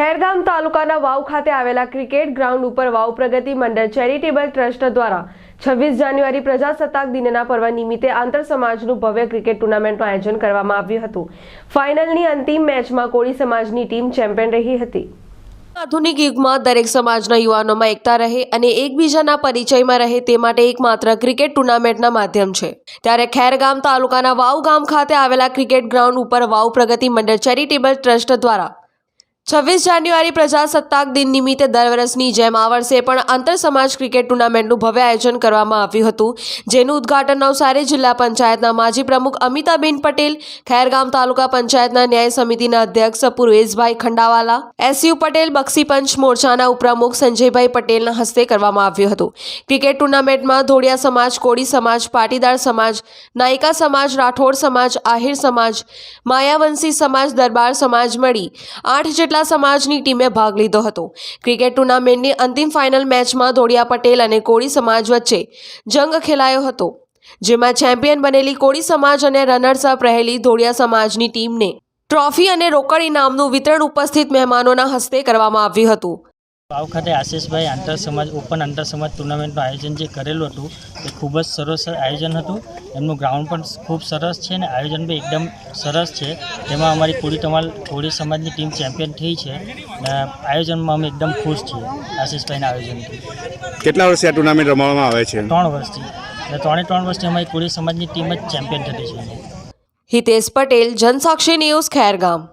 તાલુકાના વાવ ખાતે આવેલા ક્રિકેટ ગ્રાઉન્ડ ઉપર વાવ પ્રગતિ મંડળ ચેરિટેબલ ટ્રસ્ટ દ્વારા છવ્વીસ જાન્યુઆરી પ્રજાસત્તાક દિનના પર્વ નિમિત્તે આંતર સમાજનું ભવ્ય ક્રિકેટ ટુર્નામેન્ટનું આયોજન કરવામાં આવ્યું હતું. ફાઇનલની અંતિમ મેચમાં કોળી સમાજની ટીમ ચેમ્પિયન રહી હતી. આધુનિક યુગમાં દરેક સમાજના યુવાનોમાં એકતા રહે અને એકબીજાના પરિચયમાં રહે તે માટે એકમાત્ર ક્રિકેટ ટુર્નામેન્ટના માધ્યમ છે. ત્યારે ખેરગામ તાલુકાના વાવ ગામ ખાતે આવેલા ક્રિકેટ ગ્રાઉન્ડ ઉપર વાવ પ્રગતિ મંડળ ચેરિટેબલ ટ્રસ્ટ દ્વારા છવ્વીસ જાન્યુઆરી પ્રજાસત્તાક દિન નિમિત્તે દર વર્ષની જેમ આ વર્ષે પણ આંતર સમાજ ક્રિકેટ ટુર્નામેન્ટનું ભવ્ય આયોજન કરવામાં આવ્યું હતું. જેનું ઉદ્ઘાટન નવસારી જિલ્લા પંચાયતના માજી પ્રમુખ અમિતાબેન પટેલ, ખેરગામ તાલુકા પંચાયતના ન્યાય સમિતિના અધ્યક્ષ પૂર્વેશભાઈ ખંડાવાલા, એસયુ પટેલ બક્ષીપંચ મોરચાના ઉપપ્રમુખ સંજયભાઈ પટેલના હસ્તે કરવામાં આવ્યું હતું. ક્રિકેટ ટુર્નામેન્ટમાં ધોળિયા સમાજ, કોળી સમાજ, પાટીદાર સમાજ, નાયકા સમાજ, રાઠોડ સમાજ, આહિર સમાજ, માયાવંશી સમાજ, દરબાર સમાજ મળી. આઠ જેટલા સમાજની ટીમે ભાગ લીધો હતો. ક્રિકેટ ટુર્નામેન્ટની અંતિમ ફાઇનલ મેચમાં ધોળિયા પટેલ અને કોળી સમાજ વચ્ચે જંગ ખેલાયો હતો. જેમાં ચેમ્પિયન બનેલી કોળી સમાજ અને રનર્સ અપ રહેલી ધોળિયા સમાજની ટીમને ટ્રોફી અને રોકડ ઇનામનું વિતરણ ઉપસ્થિત મહેમાનોના હસ્તે કરવામાં આવ્યું હતું. પાવ ખાતે આશીષભાઈ આંતર સમાજ ઓપન આંતર સમાજ ટુર્નામેન્ટનું આયોજન જે કરેલું હતું તે ખૂબ જ સરસ આયોજન હતું. એમનું ગ્રાઉન્ડ પણ ખૂબ સરસ છે અને આયોજન બી એકદમ સરસ છે. તેમાં અમારી કોળી તમાલ કોળી સમાજની ટીમ ચેમ્પિયન થઈ છે અને આયોજનમાં અમે એકદમ ખુશ છીએ આશીષભાઈના આયોજનથી. કેટલા વર્ષથી આ ટુર્નામેન્ટ રમવામાં આવે છે? ત્રણ વર્ષથી. અને ત્રણે ત્રણ વર્ષથી અમારી કોળી સમાજની ટીમ જ ચેમ્પિયન થતી છે. હિતેશ પટેલ જનસાક્ષી ન્યૂઝ ખેરગામ.